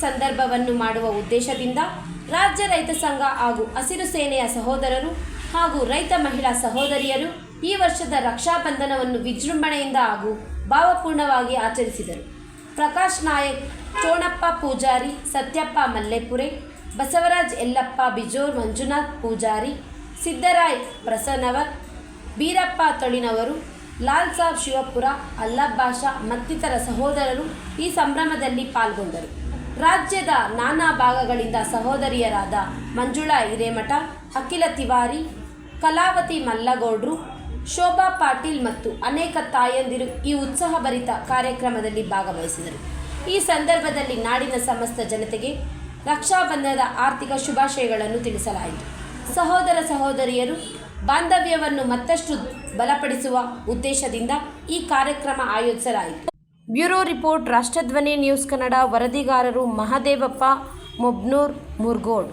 ಸಂದರ್ಭವನ್ನು ಮಾಡುವ ಉದ್ದೇಶದಿಂದ ರಾಜ್ಯ ರೈತ ಸಂಘ ಹಾಗೂ ಹಸಿರು ಸೇನೆಯ ಸಹೋದರರು ಹಾಗೂ ರೈತ ಮಹಿಳಾ ಸಹೋದರಿಯರು ಈ ವರ್ಷದ ರಕ್ಷಾಬಂಧನವನ್ನು ವಿಜೃಂಭಣೆಯಿಂದ ಹಾಗೂ ಭಾವಪೂರ್ಣವಾಗಿ ಆಚರಿಸಿದರು. ಪ್ರಕಾಶ್ ನಾಯಕ್, ಚೋಣಪ್ಪ ಪೂಜಾರಿ, ಸತ್ಯಪ್ಪ ಮಲ್ಲೆಪುರೆ, ಬಸವರಾಜ್ ಯಲ್ಲಪ್ಪ ಬಿಜೋರ್, ಮಂಜುನಾಥ್ ಪೂಜಾರಿ, ಸಿದ್ದರಾಯ್ ಪ್ರಸನ್ನವರ್, ಬೀರಪ್ಪ ತೊಳಿನವರು ಲಾಲ್ ಸಾಬ್ ಶಿವಪುರ, ಅಲ್ಲಬ್ ಬಾಷಾ ಮತ್ತಿತರ ಸಹೋದರರು ಈ ಸಂಭ್ರಮದಲ್ಲಿ ಪಾಲ್ಗೊಂಡರು. ರಾಜ್ಯದ ನಾನಾ ಭಾಗಗಳಿಂದ ಸಹೋದರಿಯರಾದ ಮಂಜುಳಾ ಹಿರೇಮಠ, ಅಖಿಲ ತಿವಾರಿ, ಕಲಾವತಿ ಮಲ್ಲಗೌಡ್ರು, ಶೋಭಾ ಪಾಟೀಲ್ ಮತ್ತು ಅನೇಕ ತಾಯಂದಿರು ಈ ಉತ್ಸಾಹಭರಿತ ಕಾರ್ಯಕ್ರಮದಲ್ಲಿ ಭಾಗವಹಿಸಿದರು. ಈ ಸಂದರ್ಭದಲ್ಲಿ ನಾಡಿನ ಸಮಸ್ತ ಜನತೆಗೆ ರಕ್ಷಾಬಂಧನದ ಆರ್ಥಿಕ ಶುಭಾಶಯಗಳನ್ನು ತಿಳಿಸಲಾಯಿತು. ಸಹೋದರ ಸಹೋದರಿಯರು ಬಾಂಧವ್ಯವನ್ನು ಮತ್ತಷ್ಟು ಬಲಪಡಿಸುವ ಉದ್ದೇಶದಿಂದ ಈ ಕಾರ್ಯಕ್ರಮ ಆಯೋಜಿಸಲಾಯಿತು. Bureau report Rashtradhwani news Kannada ವರದಿಗಾರರು Mahadevappa, Mobnur ಮುರ್ಗೋಡ್.